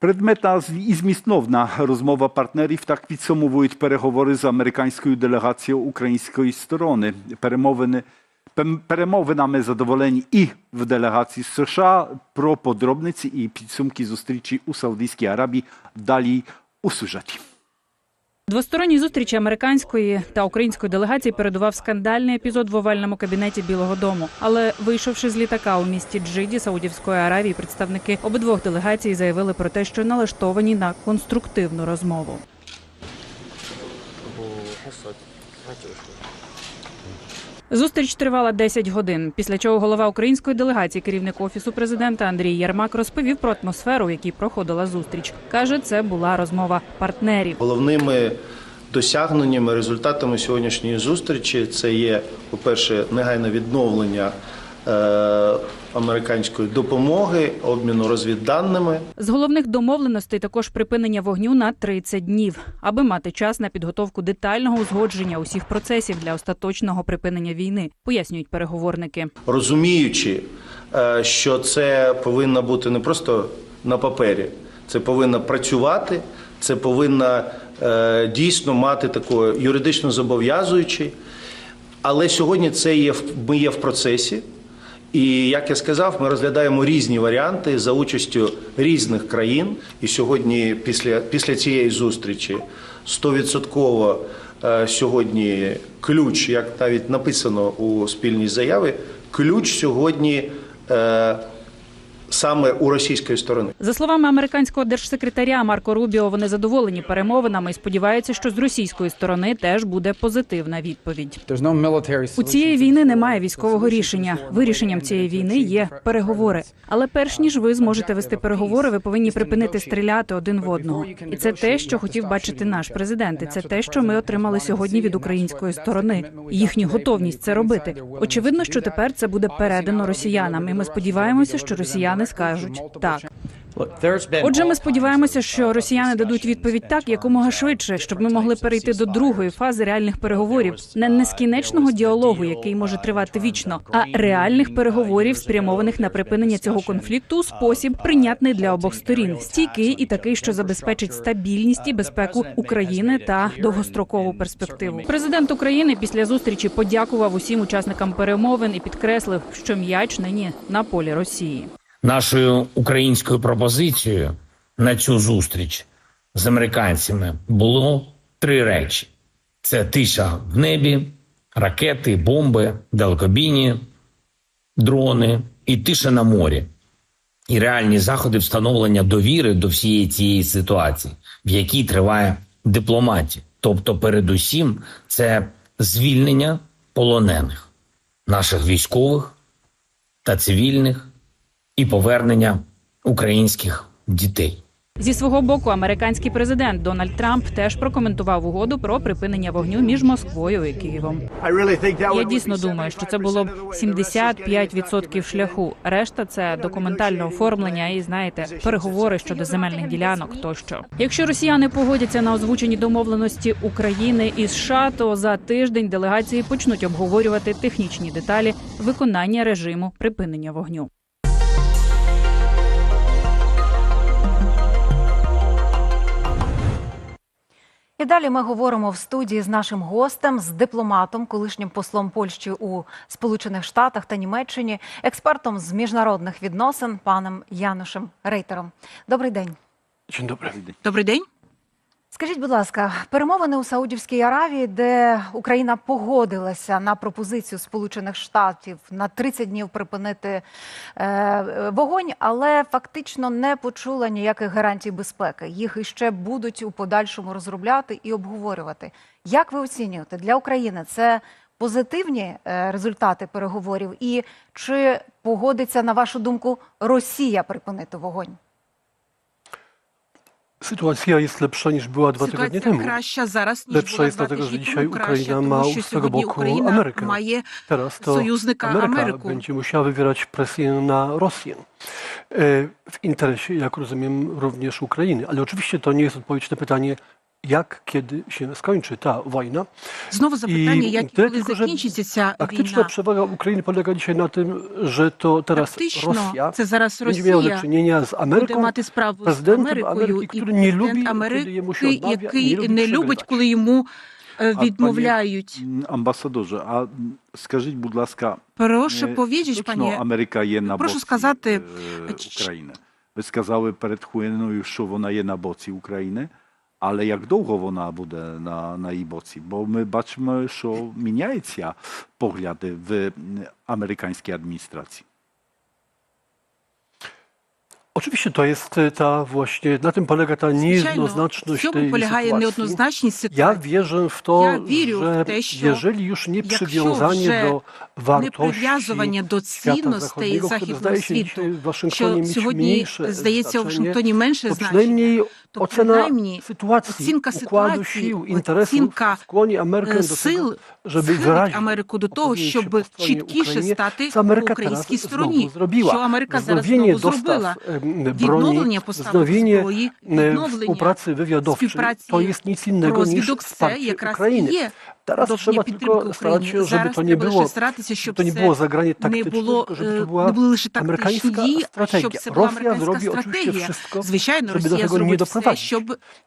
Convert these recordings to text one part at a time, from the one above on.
Предметна з- і змістовна розмова партнерів так підсумовують переговори з американською делегацією української сторони. Перемовини пем- перемовинами задоволені і в делегації США про подробниці і підсумки зустрічі у Саудівській Аравії далі у сюжеті. Двосторонній зустрічі американської та української делегації передував скандальний епізод в овальному кабінеті Білого Дому. Але вийшовши з літака у місті Джиді Саудівської Аравії, представники обидвох делегацій заявили про те, що налаштовані на конструктивну розмову. Зустріч тривала 10 годин. Після чого голова української делегації, керівник офісу президента Андрій Ярмак, розповів про атмосферу, в якій проходила зустріч. каже, це була розмова партнерів. Головними досягненнями, результатами сьогоднішньої зустрічі це є, по-перше, негайне відновлення е, американської допомоги, обміну розвідданими. З головних домовленостей також припинення вогню на 30 днів, аби мати час на підготовку детального узгодження усіх процесів для остаточного припинення війни, пояснюють переговорники. розуміючи, е, що це повинно бути не просто на папері, це повинно працювати, це повинно е, дійсно мати таке юридично зобов'язуючий. Але сьогодні це є ми є в процесі. І як я сказав, ми розглядаємо різні варіанти за участю різних країн. І сьогодні, після, після цієї зустрічі, 100% е, сьогодні ключ, як навіть написано у спільній заяві, ключ сьогодні е, саме у російської сторони. За словами американського держсекретаря Марко Рубіо, вони задоволені перемовинами і сподіваються, що з російської сторони теж буде позитивна відповідь. У цієї війни немає військового рішення. Вирішенням цієї війни є переговори. Але перш ніж ви зможете вести переговори, ви повинні припинити стріляти один в одного. І це те, що хотів бачити наш президент. І це те, що ми отримали сьогодні від української сторони. Їхню готовність це робити. Очевидно, що тепер це буде передано росіянам, і ми сподіваємося, що росіяни скажуть так. Отже, ми сподіваємося, що росіяни дадуть відповідь так якомога швидше, щоб ми могли перейти до другої фази реальних переговорів, не нескінченного діалогу, який може тривати вічно, а реальних переговорів, спрямованих на припинення цього конфлікту у спосіб прийнятний для обох сторін, стійкий і такий, що забезпечить стабільність і безпеку України та довгострокову перспективу. Президент України після зустрічі подякував усім учасникам перемовин і підкреслив, що м'яч нині на полі Росії. Нашою українською пропозицією на цю зустріч з американцями було три речі: це тиша в небі, ракети, бомби, далекобійні дрони і тиша на морі. І реальні заходи встановлення довіри до всієї цієї ситуації, в якій триває дипломатія. Тобто, передусім, це звільнення полонених наших військових та цивільних і повернення українських дітей. Зі свого боку, американський президент Дональд Трамп теж прокоментував угоду про припинення вогню між Москвою і Києвом. Я дійсно думаю, що це було б 75% шляху. Решта це документальне оформлення і знаєте, переговори щодо земельних ділянок. Тощо, якщо росіяни погодяться на озвучені домовленості України і США, то за тиждень делегації почнуть обговорювати технічні деталі виконання режиму припинення вогню. І далі ми говоримо в студії з нашим гостем, з дипломатом, колишнім послом Польщі у Сполучених Штатах та Німеччині, експертом з міжнародних відносин, паном Янушем Рейтером. Добрий день. Добрий день. Добрий день. Скажіть, будь ласка, перемовини у Саудівській Аравії, де Україна погодилася на пропозицію Сполучених Штатів на 30 днів припинити е, вогонь, але фактично не почула ніяких гарантій безпеки. Їх іще будуть у подальшому розробляти і обговорювати. Як ви оцінюєте для України це позитивні е, результати переговорів? І чи погодиться на вашу думку Росія припинити вогонь? Sytuacja jest lepsza niż była dwa tygodnie temu. Lepsza jest dlatego, że dzisiaj Ukraina ma u swego boku Amerykę. Teraz to Ameryka będzie musiała wywierać presję na Rosję. E, w interesie, jak rozumiem, również Ukrainy. Ale oczywiście to nie jest odpowiedź na pytanie, jak, kiedy się skończy ta wojna. Знову запитання, І як і те, коли tylko, że закінчиться ця Faktyczna війна. przewaga Ukrainy polega dzisiaj na tym, że to teraz Фактично, Rosja це зараз będzie miała do Rosja czynienia z буде Ameryką, мати справу з prezydentem Америкою, Ameryki, і który nie lubi, президент kiedy jemu się Америки, odmawia, nie який lubi не любить, przegrywać. коли йому е, panie- відмовляють. М, Ambasadorze, a м, скажіть, будь ласка, Прошу е, powiedzieć, точно panie Америка є на прошу боці сказати, е, чи- України? Ви сказали перед хвилиною, що вона є на боці України, але як довго вона буде на, на її боці? Бо ми бачимо, що міняються погляди в м, американській адміністрації. Oczywiście to jest e, ta właśnie, na tym polega ta Звичайно, в niejednoznaczność цьому tej полягає sytuacji. неоднозначність Ja ситуації. wierzę w to, Ja wierzę w że te, що jeżeli już nie якщо przywiązanie вже do Не wartości прив'язування до świata цінностей zachodniego, które західного zdaje się світу, dzisiaj w Waszyngtonie що mieć сьогодні mniejsze здається у znaczenie, Вашингтоні менше to значення. przynajmniej То ocena принаймні sytuacji, оцінка układu ситуації, sił, interesów оцінка skłoni Amerykę е, do tego, сил żeby схилить wyrazić Америку до того, opowiedzieć się щоб po stronie чіткіше Ukrainie, стати co по Ameryka українській teraz стороні. znowu zrobiła. Що Америка зараз Wznowienie знову зробила. dostaw em, broni, wznowienie зброї, e, відновлення współpracy wywiadowczej, співпраці to jest nic innego niż розвідок, це wsparcie якраз і Ukrainy. є Teraz продовження trzeba підтримки tylko starać України. się, żeby Зараз to nie треба było, лише старатися, щоб to nie це było zagranie не taktyczne, було, tylko żeby е, to była не були лише тактичні amerykańska дії, а щоб strategia. це була Rosja американська zrobi oczywiście стратегія. wszystko, Звичайно, żeby do Росія tego nie зробить все, doprowadzić. щоб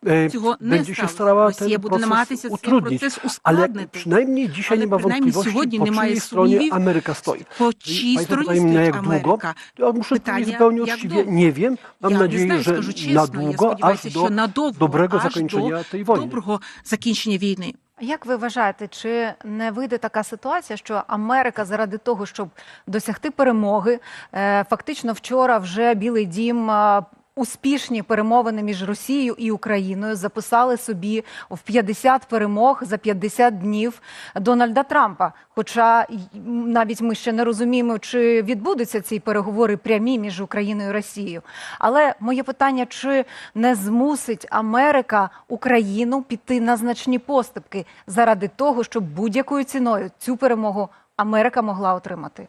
E, цього не Będzie się сталося. starała Росія ten буде proces намагатися цей utrudnić. процес Ale ускладнити. przynajmniej dzisiaj nie ma Ale przynajmniej wątpliwości, сьогодні po немає czyjej stronie сумнівів, Ameryka stoi. по чиїй Państwo стороні pytają mnie, стоїть jak długo. Америка. Ja muszę Pytanie, powiedzieć zupełnie jak uczciwie, długo? nie wiem. Mam Я не nadzieję, знаю, że скажу na чесно, я długo, aż сподіваюся, що do надовго, dobrego аж zakończenia до tej wojny. доброго закінчення війни. Як ви вважаєте, чи не вийде така ситуація, що Америка заради того, щоб досягти перемоги, е, фактично вчора вже Білий Дім. Успішні перемовини між Росією і Україною записали собі в 50 перемог за 50 днів Дональда Трампа. Хоча навіть ми ще не розуміємо, чи відбудуться ці переговори прямі між Україною і Росією. Але моє питання: чи не змусить Америка Україну піти на значні поступки заради того, щоб будь-якою ціною цю перемогу Америка могла отримати?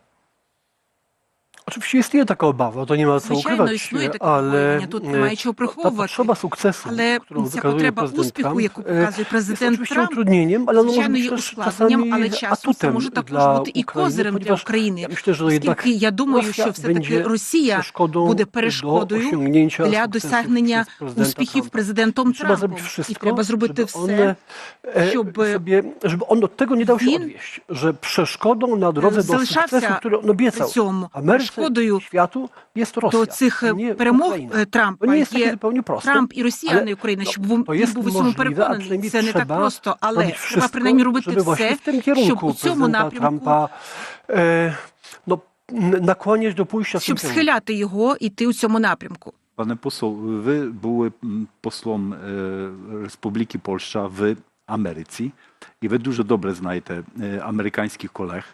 Oczywiście istnieje taka obawa, to nie ma co Звичайно, ukrywać, існує таке ale побоювання, тут немає чого ta приховувати. potrzeba sukcesu, Але którą ця wykazuje потреба prezydent успіху, Trump, яку e, показує jest президент oczywiście Трамп, utrudnieniem, ale ono może звичайно, być є też ускладненням, czasami але часом це atutem може також dla бути і Ukrainy, козирем для ponieważ України. ja myślę, że jednak Оскільки я думаю, Rosja що все-таки będzie Росія przeszkodą буде do перешкодою osiągnięcia для sukcesów досягнення przez prezydenta успіхів Trumpa. президентом Trzeba Трампом. zrobić wszystko, І треба зробити żeby все, e, щоб sobie, żeby on od tego nie dał się він odwieść, że przeszkodą na drodze do залишався sukcesu, który on obiecał цьому. Ameryce Перешкодою до цих перемог е, Трампа є. Трамп і Росія, а не Україна, щоб він був у цьому переконаний. Це не так просто, але треба принаймні робити все, щоб у цьому напрямку, Trumpa e, no, n- nakłaniać do pójścia w tym щоб схиляти його іти у цьому напрямку. Wy były mm, posłem e, Republiki Polska w Ameryce i wy dużo dobrze знаєте e, amerykańskich колег.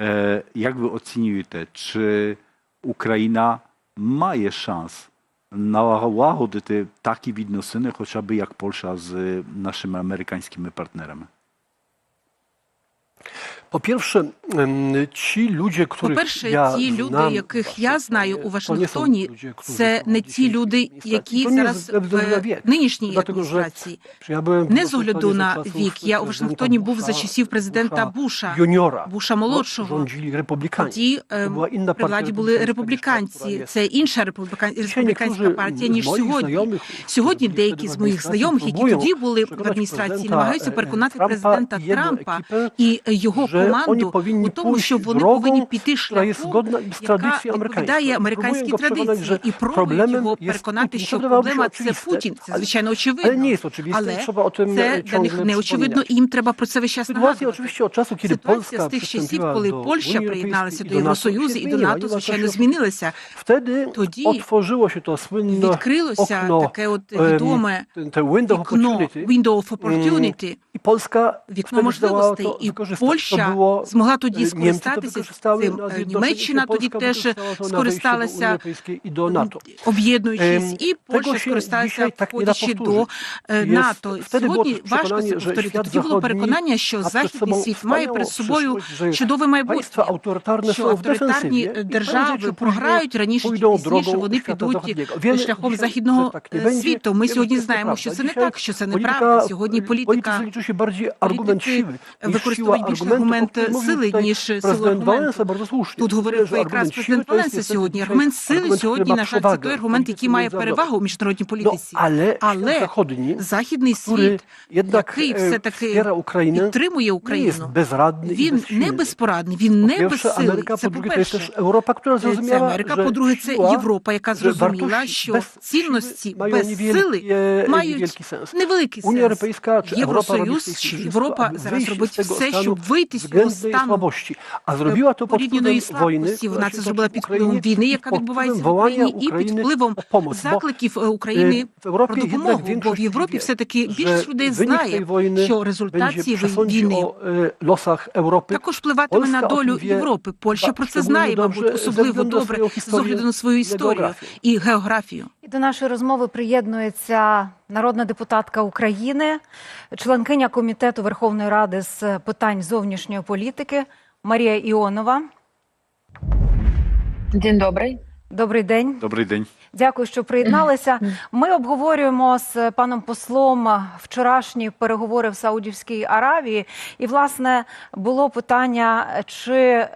E, jak wy oceniujecie, czy Ukraina ma szans nałagodzić takie відносини, chociażby jak Polska z naszymi amerykańskimi partnerami? Po pierwsze, ci ludzie, których По-перше, ja ті люди, znam, яких я знаю у to nie są Вашингтоні, ludzie, którzy це są не ті люди, які To nie зараз ze względu na в wiek, нинішній dlatego, że адміністрації. Ja byłem w Не з Waszyngtonie огляду на czasów вік. Я у prezydenta Вашингтоні був за Busha, часів президента Busha Буша, juniora. Буша молодшого. Rządzili republikanie. Тоді е, była inna при владі були республіканці. jest. Це інша Dzisiaj республіканська партія, ніж сьогодні. Сьогодні деякі з моїх знайомих, які тоді були в адміністрації, намагаються e, переконати президента Трампа і його команду у тому, що вони повинні піти шляхом, яка відповідає американській традиції, і пробують його переконати, що проблема це Путін. Це звичайно очевидно. Але це e, для них не очевидно, і їм треба про це весь час нагадувати. Ситуація з тих часів, коли Польща приєдналася до Євросоюзу і до НАТО, звичайно. Wtedy Тоді Відкрилося таке от відоме вікно window of opportunity. Вікно можливостей, і Польща było, змогла тоді скористатися використали цим. Е, Німеччина тоді теж скористалася об'єднуючись, Ем, і Польща скористалася входячи до е, НАТО. Сьогодні важко це повторити. Тоді було переконання, що західний світ має перед собою чудове майбутнє. Що авторитарні держави програють раніше чи пізніше, вони підуть. Шляхом західного е, світу. Ми сьогодні знаємо, що це не так, що це неправда. Сьогодні політика політики використовують більше o аргумент сили, ніж prezydent аргументу. Тут говорив якраз президент Валенса сьогодні. Аргумент сили сьогодні, на жаль, це той аргумент, який має перевагу у міжнародній політиці. Але західний світ, який e, все-таки wspiera Ukrainę, підтримує Україну, він не безпорадний, він не безсилий. Це Europa, która Це Америка, że по-друге, це Європа, яка зрозуміла, що цінності без сили e, мають невеликий сенс. Євросоюз чи Європа зараз робить все, щоб вийти з względnej стану słabości. A zrobiła to pod wpływem wojny, Вона це зробила під впливом війни, яка відбувається в Україні, і під впливом закликів е, України w Europie про допомогу. Бо в Європі все таки більшість людей знає, що результат цієї війни також впливатиме на долю Європи. Польща про це знає, мабуть, особливо добре з огляду на свою історію і географію. До нашої розмови приєднується народна депутатка України, членкиня комітету Верховної Ради з питань зовнішньої політики Марія Іонова. День добрий. Добрий день. Добрий день. Дякую, що приєдналися. Ми обговорюємо з паном послом вчорашні переговори в Саудівській Аравії. І, власне, було питання, чи е,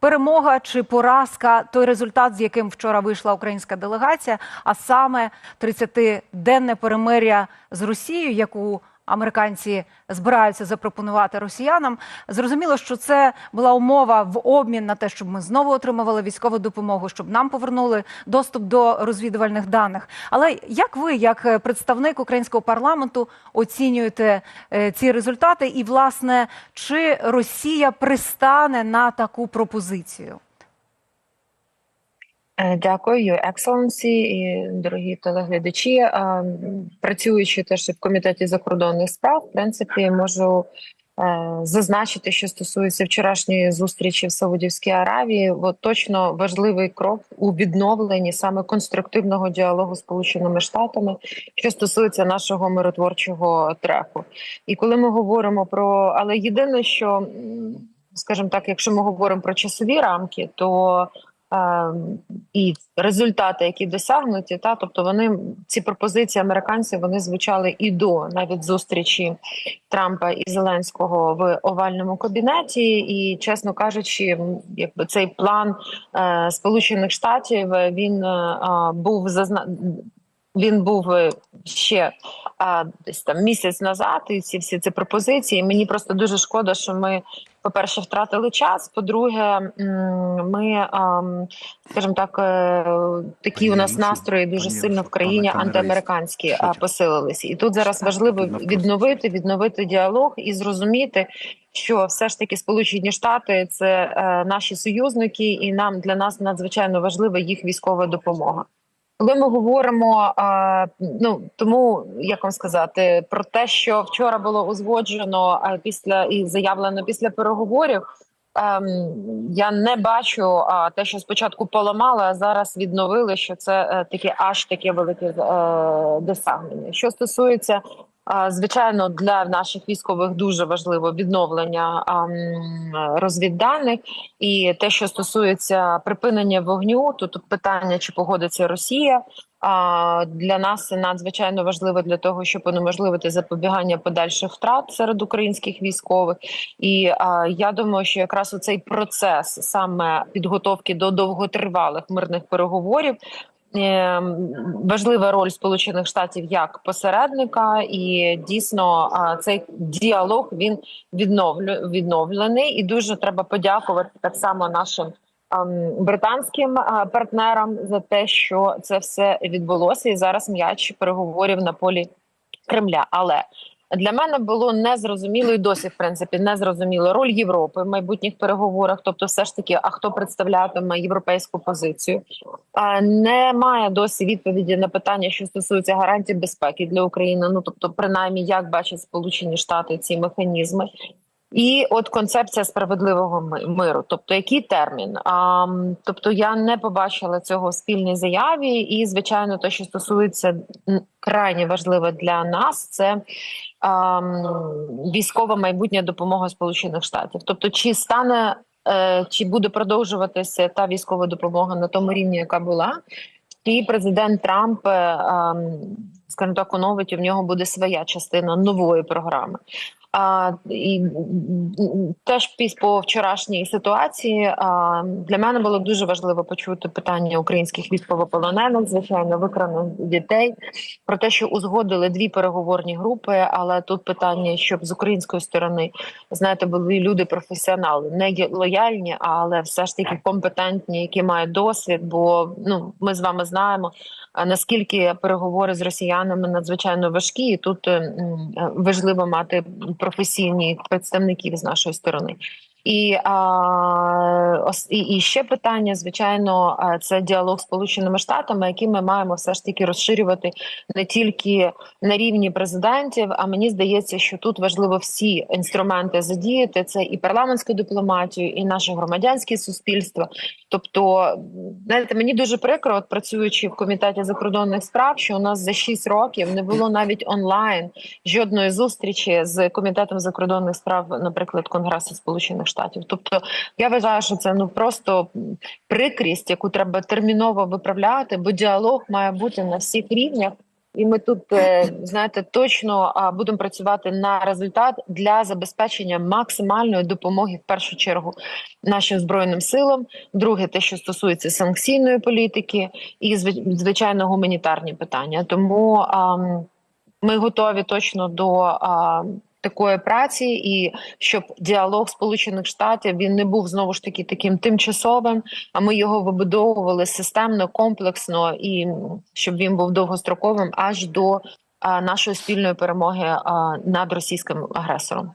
перемога чи поразка той результат, з яким вчора вийшла українська делегація, а саме 30-денне перемиря з Росією, яку американці збираються запропонувати росіянам. Зрозуміло, що це була умова в обмін на те, щоб ми знову отримували військову допомогу, щоб нам повернули доступ до розвідувальних даних. Але як ви, як е, представник українського парламенту, оцінюєте е, ці результати? І, власне, чи Росія пристане на таку пропозицію? Е, Дякую, Your Excellency і дорогі телеглядачі. Е, Працюючи теж в комітеті закордонних справ, в принципі, можу е, зазначити, що стосується вчорашньої зустрічі в Саудівській Аравії, от точно важливий крок у відновленні саме конструктивного діалогу з Сполученими Штатами, що стосується нашого миротворчого треку. І коли ми говоримо про, але єдине, що скажімо так, якщо ми говоримо про часові рамки, то і результати, які досягнуті, та тобто вони ці пропозиції американців вони звучали і до навіть зустрічі Трампа і Зеленського в овальному кабінеті. І чесно кажучи, якби цей план е, Сполучених Штатів він е, був зазна... Він був е, ще а, десь там місяць назад, і ці всі ці пропозиції. Мені просто дуже шкода, що ми, по-перше, втратили час. По-друге, ми, скажімо так, е, такі у нас настрої дуже сильно в країні антиамериканські посилилися. І тут зараз важливо відновити, відновити діалог і зрозуміти, що все ж таки Сполучені Штати це е, наші союзники, і нам для нас надзвичайно важлива їх військова допомога. Коли ми говоримо, ну тому як вам сказати, про те, що вчора було узгоджено а, після і заявлено після переговорів. Ем, я не бачу те, що спочатку поламали, а зараз відновили, що це е, таке аж таке велике е, досягнення. Що стосується звичайно для наших військових дуже важливо відновлення розвідданих. І те, що стосується припинення вогню, тут питання, чи погодиться Росія. Для нас надзвичайно важливо для того, щоб унеможливити запобігання подальших втрат серед українських військових. І я думаю, що якраз у цей процес саме підготовки до довготривалих мирних переговорів. Е, Важлива роль Сполучених Штатів як посередника, і дійсно цей діалог він відновлений, і дуже треба подякувати так само нашим британським партнерам за те, що це все відбулося, і зараз м'яч переговорів на полі Кремля. Але для мене було незрозуміло і досі, в принципі, незрозуміло роль Європи в майбутніх переговорах. Тобто, все ж таки, а хто представлятиме європейську позицію? Немає досі відповіді на питання, що стосується гарантій безпеки для України. Ну тобто, принаймні, як бачать Сполучені Штати ці механізми. І от концепція справедливого миру. Тобто, який термін? А, тобто, я не побачила цього в спільній заяві, і звичайно, те, що стосується крайне важливо для нас, це а, військова майбутня допомога Сполучених Штатів. Тобто, чи стане е, чи буде продовжуватися та військова допомога на тому рівні, яка була, і президент Трамп, е, ем, скажімо так, оновить, і в нього буде своя частина нової програми. А, і теж по вчорашній ситуації а, для мене було дуже важливо почути питання українських військовополонених, звичайно, викраних дітей, про те, що узгодили дві переговорні групи. Але тут питання, щоб з української сторони знаєте, були люди професіонали, не лояльні, але все ж таки компетентні, які мають досвід. Бо ну ми з вами знаємо. Наскільки переговори з росіянами надзвичайно важкі, і тут е, м, е, важливо мати професійні представників з нашої сторони. І, а, і, ще питання, звичайно, це діалог з Сполученими Штатами, який ми маємо все ж таки розширювати не тільки на рівні президентів. А мені здається, що тут важливо всі інструменти задіяти. Це і парламентську дипломатію, і наше громадянське суспільство. Тобто, знаєте, мені дуже прикро, от працюючи в комітеті закордонних справ, що у нас за 6 років не було навіть онлайн жодної зустрічі з комітетом закордонних справ, наприклад, Конгресу Сполучених Штатів. Тобто, я вважаю, що це ну просто прикрість, яку треба терміново виправляти, бо діалог має бути на всіх рівнях. І ми тут е, знаєте точно будемо працювати на результат для забезпечення максимальної допомоги в першу чергу нашим збройним силам. Друге, те, що стосується санкційної політики, і звичайно гуманітарні питання. Тому ми готові точно до такої праці, і щоб діалог Сполучених Штатів він не був знову ж таки таким тимчасовим. А ми його вибудовували системно, комплексно і щоб він був довгостроковим аж до а, нашої спільної перемоги а, над російським агресором.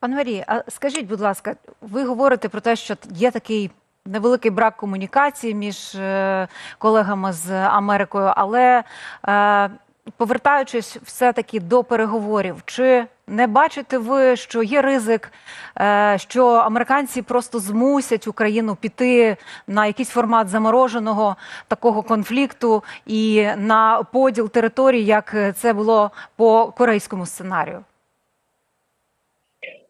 Пане Марії, а скажіть, будь ласка, ви говорите про те, що є такий невеликий брак комунікації між е, колегами з Америкою, але е, повертаючись все-таки до переговорів, чи не бачите ви, що є ризик, е, що американці просто змусять Україну піти на якийсь формат замороженого такого конфлікту і на поділ територій, як це було по корейському сценарію?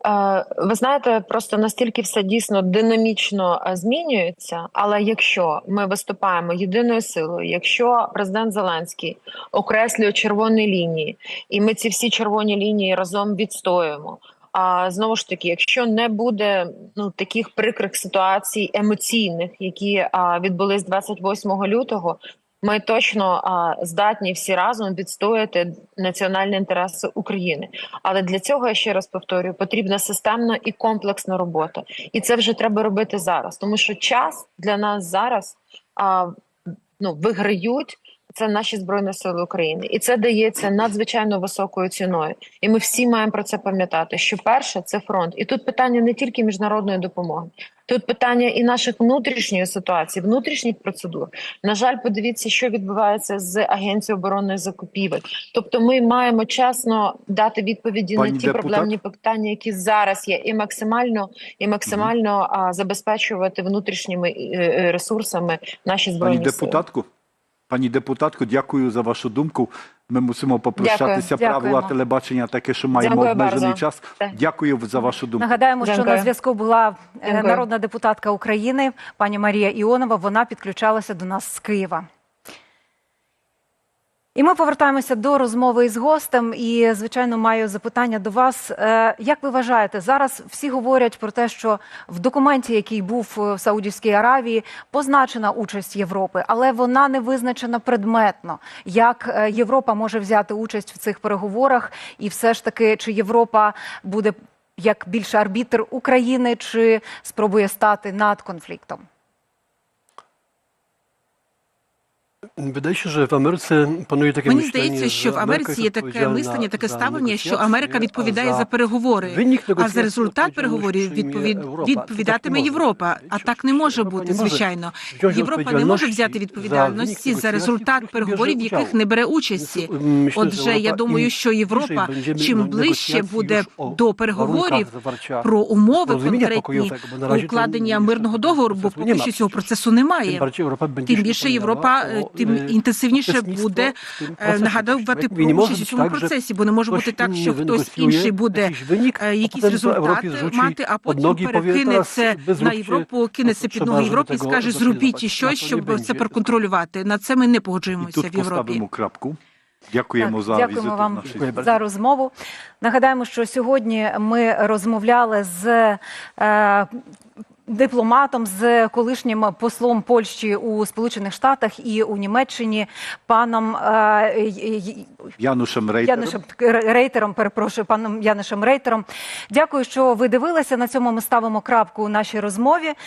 Е, Ви знаєте, просто настільки все дійсно динамічно е, змінюється. Але якщо ми виступаємо єдиною силою, якщо президент Зеленський окреслює червоні лінії, і ми ці всі червоні лінії разом відстоюємо. А знову ж таки, якщо не буде ну таких прикрих ситуацій емоційних, які а, відбулись 28 лютого, ми точно а, здатні всі разом відстояти національні інтереси України. Але для цього я ще раз повторюю, потрібна системна і комплексна робота, і це вже треба робити зараз, тому що час для нас зараз а, ну виграють. Це наші збройні сили України, і це дається надзвичайно високою ціною. І ми всі маємо про це пам'ятати. Що перше це фронт, і тут питання не тільки міжнародної допомоги, тут питання і наших внутрішньої ситуації, внутрішніх процедур. На жаль, подивіться, що відбувається з агенцією оборонних закупівель. Тобто, ми маємо чесно дати відповіді Пані на ті депутат. проблемні питання, які зараз є, і максимально і максимально а, забезпечувати внутрішніми е, е, ресурсами наші збройні Пані сили. депутатку, пані депутатко, дякую за вашу думку. Ми мусимо попрощатися. Дякую. Правила телебачення таке, що маємо Дякую обмежений час. Дякую за вашу думку. Нагадаємо, що на зв'язку була е, Дякую. народна депутатка України, пані Марія Іонова. Вона підключалася до нас з Києва. І ми повертаємося до розмови із гостем. І, звичайно, маю запитання до вас. Е, Як ви вважаєте, зараз всі говорять про те, що в документі, який був в Саудівській Аравії, позначена участь Європи, але вона не визначена предметно. Як е, Європа може взяти участь в цих переговорах, і все ж таки, чи Європа буде як більше арбітр України, чи спробує стати над конфліктом? Się, że w Ameryce panuje takie Мені здається, що в Америці є таке мислення, таке ставлення, що Америка відповідає за переговори, а за результат переговорів відповід... Відповідатиме Європа. А так не може бути, звичайно. Європа не може взяти відповідальності за результат переговорів, в яких не бере участі. Отже, я думаю, що Європа, чим ближче буде до переговорів про умови конкретні укладення мирного договору, бо поки що цього процесу немає. Тим більше Європа тим e, інтенсивніше буде е, нагадувати про участь у цьому процесі, бо не може бути так, що хтось інший буде е, a якісь результати мати, а потім перекине це на Європу, кине це під ноги Європі і скаже: зробіть dopilnować". щось, Na to nie щоб це проконтролювати. На це ми не погоджуємося в Європі. крапку. Дякуємо Так, за дякуємо візит вам нашій за розмову. Нагадаємо, що сьогодні ми розмовляли з е, дипломатом, з колишнім послом Польщі у Сполучених Штатах і у Німеччині, паном е, Янушем Рейтером. Янушем Рейтером. Перепрошую, паном Янишем Рейтером. Дякую, що ви дивилися. На цьому ми ставимо крапку у нашій розмові.